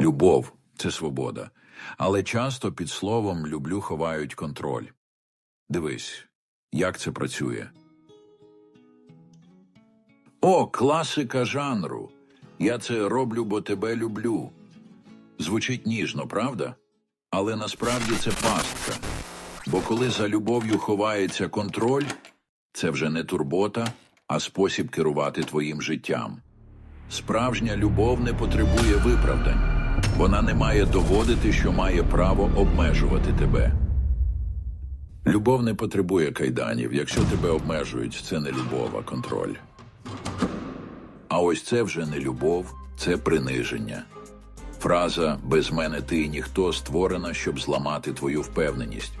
Любов це свобода. Але часто під словом люблю ховають контроль. Дивись, як це працює. О, класика жанру. Я це роблю, бо тебе люблю. Звучить ніжно, правда? Але насправді це пастка. Бо коли за любов'ю ховається контроль, це вже не турбота, а спосіб керувати твоїм життям. Справжня любов не потребує виправдань. Вона не має доводити, що має право обмежувати тебе. Любов не потребує кайданів. Якщо тебе обмежують, це не любов, а контроль. А ось це вже не любов, це приниження. Фраза без мене ти ніхто створена, щоб зламати твою впевненість.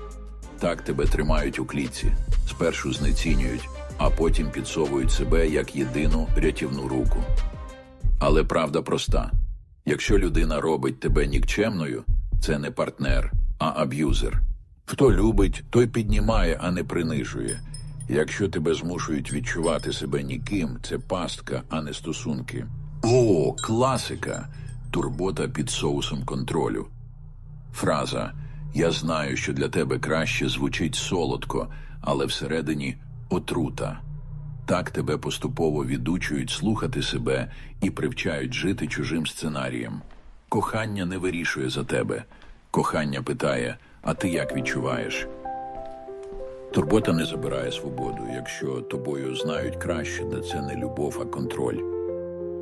Так тебе тримають у клітці, спершу знецінюють, а потім підсовують себе як єдину рятівну руку. Але правда проста: якщо людина робить тебе нікчемною, це не партнер, а аб'юзер. Хто любить, той піднімає, а не принижує. Якщо тебе змушують відчувати себе ніким, це пастка, а не стосунки. О, класика! Турбота під соусом контролю. Фраза Я знаю, що для тебе краще звучить солодко, але всередині отрута. Так тебе поступово відучують слухати себе і привчають жити чужим сценарієм. Кохання не вирішує за тебе. Кохання питає, а ти як відчуваєш? Турбота не забирає свободу, якщо тобою знають краще, де це не любов, а контроль.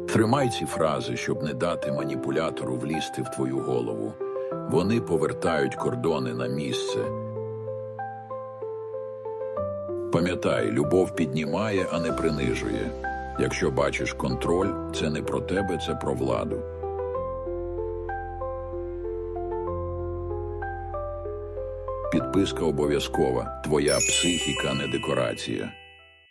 Тримай ці фрази, щоб не дати маніпулятору влізти в твою голову. Вони повертають кордони на місце. Пам'ятай, любов піднімає, а не принижує. Якщо бачиш контроль, це не про тебе, це про владу. Підписка обов'язкова. Твоя психіка не декорація.